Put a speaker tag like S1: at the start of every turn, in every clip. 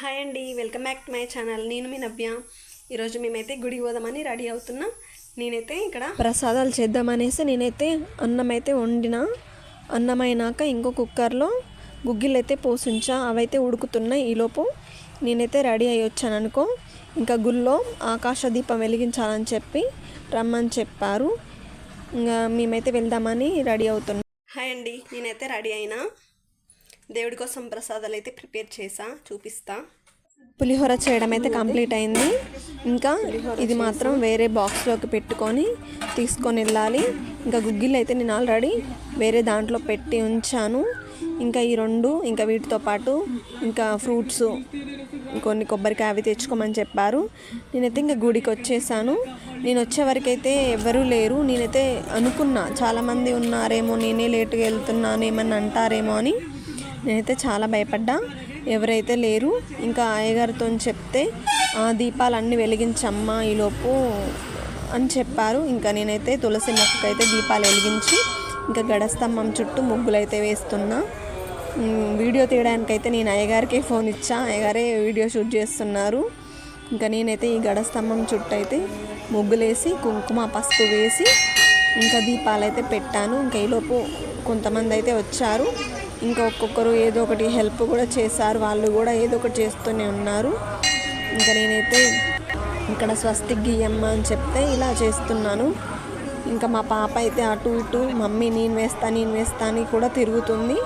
S1: Hi అండి welcome back to my channel. నేను మీ నవ్య. ఈరోజు మేమైతే గుడికి పోదామని రెడీ అవుతున్నాం. నేనైతే ఇక్కడ
S2: ప్రసాదాలు చేద్దామనేసి నేనైతే అన్నం అయితే వండిన. అన్నం అయినాక ఇంకో కుక్కర్లో గుగ్గిళ్ళు అయితే పోసించా అవైతే ఉడుకుతున్నాయి ఈలోపు నేనైతే రెడీ అయ్యి వచ్చాను అనుకో. ఇంకా గుళ్ళో ఆకాశ దీపం వెలిగించాలని చెప్పి రమ్మని చెప్పారు. ఇంకా మేమైతే వెళ్దామని రెడీ అవుతున్నాం.
S1: హాయ్ అండి నేనైతే రెడీ అయినా. దేవుడి కోసం ప్రసాదాలు అయితే ప్రిపేర్ చేసా చూపిస్తా.
S2: పులిహోర చేయడం అయితే కంప్లీట్ అయింది. ఇంకా ఇది మాత్రం వేరే బాక్స్లోకి పెట్టుకొని తీసుకొని వెళ్ళాలి. ఇంకా గుగ్గిళ్ళు అయితే నేను ఆల్రెడీ వేరే దాంట్లో పెట్టి ఉంచాను. ఇంకా ఈ రెండు ఇంకా వీటితో పాటు ఇంకా ఫ్రూట్స్ కొన్ని కొబ్బరికాయ అవి తెచ్చుకోమని చెప్పారు. నేనైతే ఇంకా గుడికి వచ్చేసాను. నేను వచ్చే వరకైతే ఎవరూ లేరు. నేనైతే అనుకున్నా చాలామంది ఉన్నారేమో నేనే లేటుగా వెళ్తున్నాను ఏమన్నా అంటారేమో అని. నేనైతే చాలా భయపడ్డా. ఎవరైతే లేరు ఇంకా అయ్యగారితో చెప్తే "ఆ, దీపాలన్నీ వెలిగించమ్మా ఈలోపు అని చెప్పారు. ఇంకా నేనైతే తులసి మొక్కకైతే దీపాలు వెలిగించి ఇంకా గడస్తంభం చుట్టూ ముగ్గులు అయితే వేస్తున్నా వీడియో తీయడానికైతే నేను అయ్యగారికే ఫోన్ ఇచ్చా. అయ్యగారే వీడియో షూట్ చేస్తున్నారు. ఇంకా నేనైతే ఈ గడస్తంభం చుట్టూ అయితే ముగ్గులేసి కుంకుమ పసుపు వేసి ఇంకా దీపాలు అయితే పెట్టాను. ఇంకా ఈలోపు కొంతమంది అయితే వచ్చారు. ఇంకా ఒక్కొక్కరు ఏదో ఒకటి హెల్ప్ కూడా చేశారు. వాళ్ళు కూడా ఏదో ఒకటి చేస్తూనే ఉన్నారు. ఇంకా నేనైతే ఇక్కడ స్వస్తి గీయమ్మ అని చెప్తే ఇలా చేస్తున్నాను. ఇంకా మా పాప అయితే అటు ఇటు మమ్మీ నేను వేస్తా నేను వేస్తా అని కూడా తిరుగుతుంది.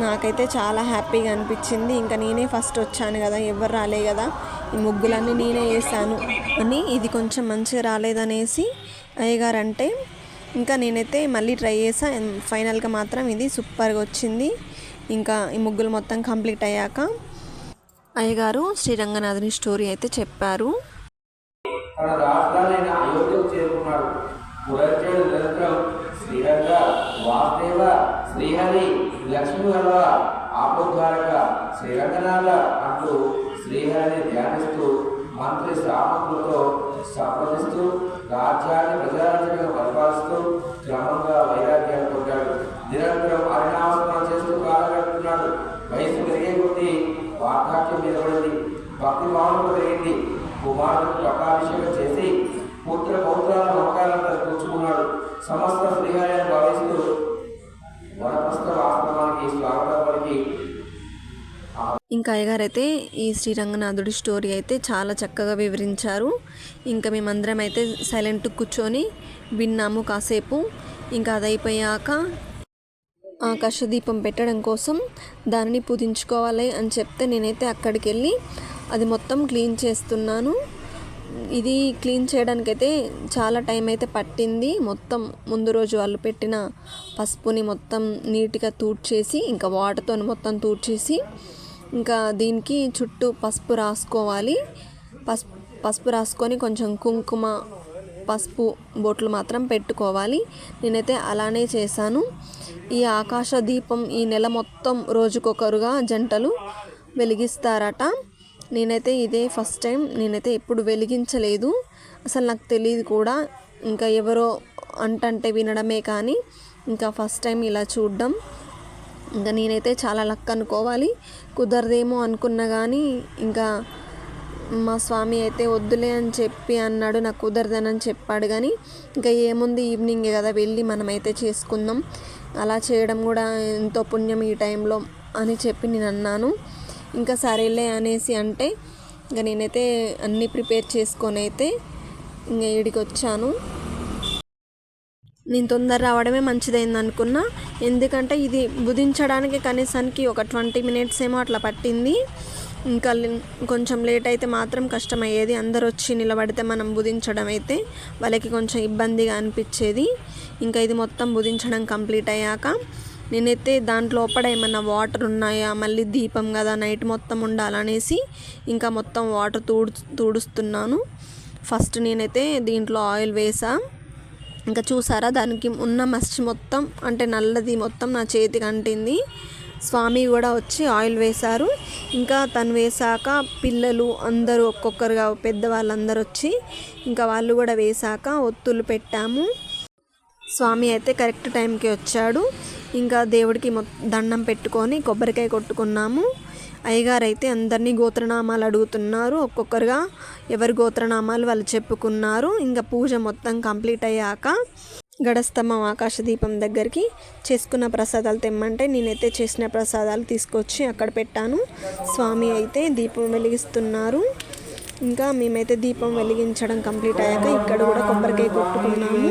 S2: నాకైతే చాలా హ్యాపీగా అనిపించింది. ఇంకా నేనే ఫస్ట్ వచ్చాను కదా ఎవరు రాలే కదా. ఈ ముగ్గులన్నీ నేనే వేసాను అని ఇది కొంచెం మంచిగా రాలేదనేసి అయ్యగారు అంటే ఇంకా నేనైతే మళ్ళీ ట్రై చేసా. ఫైనల్గా మాత్రం ఇది సూపర్గా వచ్చింది. ఇంకా ఈ ముగ్గులు మొత్తం కంప్లీట్ అయ్యాక అయ్యగారు శ్రీరంగనాథుని స్టోరీ అయితే చెప్పారు.
S3: తన రాష్ట్రాలైన అయోధ్యకు చేరుకున్నాడు. పురచేడు నిరంతరం శ్రీరంగ వాసుదేవ శ్రీహరి ఆపోద్వారక శ్రీరంగనాథ అంటూ శ్రీహరిని ధ్యానిస్తూ మంత్రి శ్రావకులతో సంప్రదిస్తూ రాజ్యాన్ని ప్రజారాజ్యంగా క్రమంగా వైరాగ్యాన్ని పొందాడు. నిరంతరం హరినామస్మరణ చేస్తూ కాలగడుతున్నాడు వయసు పెరిగే కొద్దీ వార్ధాక్యం నిలబడింది భక్తి భావన పెరిగింది. కుమారుడు పట్టాభిషేకం చేసి పుత్ర పౌత్రాల నమ్మకాలను
S2: ఇంకా అయ్యగారు అయితే ఈ శ్రీరంగనాథుడి స్టోరీ అయితే చాలా చక్కగా వివరించారు. ఇంకా మేమందరం అయితే సైలెంట్ కూర్చొని విన్నాము కాసేపు. ఇంకా అది అయిపోయాక ఆకాశదీపం పెట్టడం కోసం దానిని పూజించుకోవాలి అని చెప్తే నేనైతే అక్కడికి వెళ్ళి అది మొత్తం క్లీన్ చేస్తున్నాను. ఇది క్లీన్ చేయడానికైతే చాలా టైం అయితే పట్టింది. మొత్తం ముందు రోజు వాళ్ళు పెట్టిన పసుపుని మొత్తం నీట్గా తూడ్చేసి ఇంకా వాటర్తో మొత్తం తూడ్చేసి ఇంకా దీనికి చుట్టూ పసుపు రాసుకోవాలి. పసుపు పసుపు రాసుకొని కొంచెం కుంకుమ పసుపు బొట్లు మాత్రం పెట్టుకోవాలి. నేనైతే అలానే చేశాను. ఈ ఆకాశ దీపం ఈ నెల మొత్తం రోజుకొకరుగా జంటలు వెలిగిస్తారట. నేనైతే ఇదే ఫస్ట్ టైం నేనైతే ఎప్పుడు వెలిగించలేదు. అసలు నాకు తెలియదు కూడా. ఇంకా ఎవరో అంటంటే వినడమే కానీ ఇంకా ఫస్ట్ టైం ఇలా చూడడం. ఇంకా నేనైతే చాలా లక్ అనుకోవాలి. కుదరదేమో అనుకున్నా కానీ ఇంకా మా స్వామి అయితే వద్దులే అని చెప్పి అన్నాడు. నాకు కుదరదని చెప్పాడు కానీ ఇంకా ఏముంది ఈవినింగ్ కదా వెళ్ళి మనమైతే చేసుకుందాం. అలా చేయడం కూడా ఎంతో పుణ్యం ఈ టైంలో అని చెప్పి నేను అన్నాను. ఇంకా సరేలే అనేసి అంటే ఇంకా నేనైతే అన్నీ ప్రిపేర్ చేసుకొని అయితే ఇంకా ఇడికి వచ్చాను. నేను తొందర రావడమే మంచిదైంది అనుకున్నా ఎందుకంటే ఇది బుధించడానికి కనీసానికి ఒక ట్వంటీ మినిట్స్ ఏమో అట్లా పట్టింది. ఇంకా కొంచెం లేట్ అయితే మాత్రం కష్టమయ్యేది. అందరు వచ్చి నిలబడితే మనం బుధించడం అయితే వాళ్ళకి కొంచెం ఇబ్బందిగా అనిపించేది. ఇంకా ఇది మొత్తం బుధించడం కంప్లీట్ అయ్యాక నేనైతే దాంట్లో లోపల ఏమన్నా వాటర్ ఉన్నాయా మళ్ళీ దీపం కదా నైట్ మొత్తం ఉండాలనేసి ఇంకా మొత్తం వాటర్ తూడు తూడుస్తున్నాను. ఫస్ట్ నేనైతే దీంట్లో ఆయిల్ వేసా. ఇంకా చూసారా? దానికి ఉన్న మస్చి మొత్తం అంటే నల్లది మొత్తం నా చేతికి అంటింది స్వామి కూడా వచ్చి ఆయిల్ వేశారు. ఇంకా తను వేశాక పిల్లలు అందరూ ఒక్కొక్కరుగా పెద్దవాళ్ళందరూ వచ్చి ఇంకా వాళ్ళు కూడా వేశాక ఒత్తులు పెట్టాము. స్వామి అయితే కరెక్ట్ టైంకి వచ్చాడు. ఇంకా దేవుడికి మొ దండం పెట్టుకొని కొబ్బరికాయ కొట్టుకున్నాము. అయ్యగారు అయితే అందరినీ గోత్రనామాలు అడుగుతున్నారు. ఒక్కొక్కరుగా ఎవరి గోత్రనామాలు వాళ్ళు చెప్పుకున్నారు. ఇంకా పూజ మొత్తం కంప్లీట్ అయ్యాక గడస్తంభం ఆకాశ దీపం దగ్గరికి చేసుకున్న ప్రసాదాలు తెమ్మంటే నేనైతే చేసిన ప్రసాదాలు తీసుకొచ్చి అక్కడ పెట్టాను. స్వామి అయితే దీపం వెలిగిస్తున్నారు. ఇంకా మేమైతే దీపం వెలిగించడం కంప్లీట్ అయ్యాక ఇక్కడ కూడా కొబ్బరికాయ కొట్టుకున్నాము.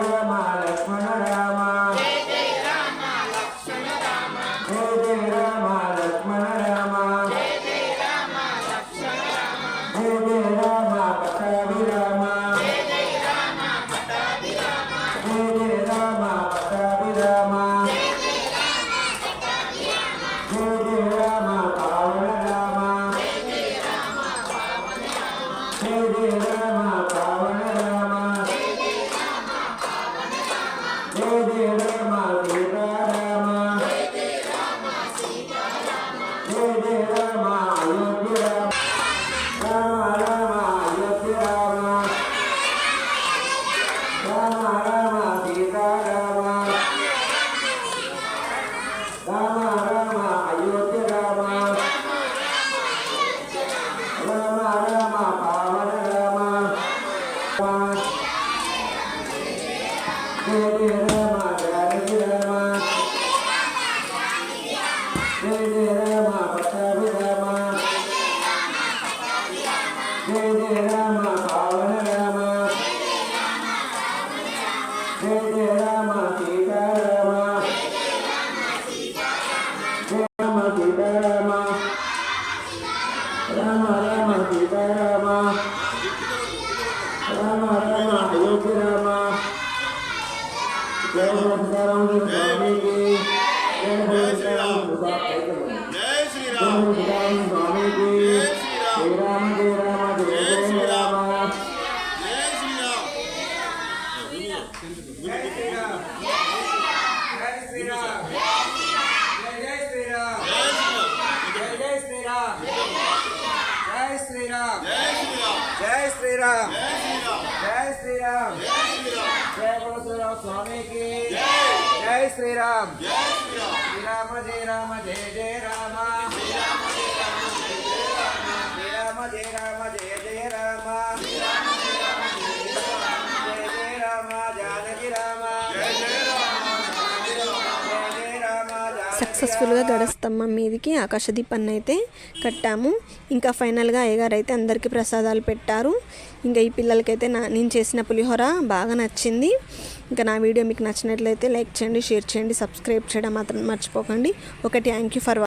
S3: Thank you.
S4: జై శ్రీరామ్. జై శ్రీరామ్.
S3: జయ గురుశ్రీరామ స్వామికి.
S4: జై
S3: శ్రీరామ్.
S4: శ్రీరామ
S3: జయ రామ జయ జయ రామ.
S2: సక్సెస్ఫుల్గా గడస్తంభం మీదకి ఆకాశదీపాన్ని అయితే కట్టాము. ఇంకా ఫైనల్గా అయ్యగారు అయితే అందరికీ ప్రసాదాలు పెట్టారు. ఇంకా ఈ పిల్లలకైతే నా నేను చేసిన పులిహోర బాగా నచ్చింది. ఇంకా నా వీడియో మీకు నచ్చినట్లయితే లైక్ చేయండి షేర్ చేయండి సబ్స్క్రైబ్ చేయడం మాత్రం మర్చిపోకండి. ఒక థ్యాంక్ యూ ఫర్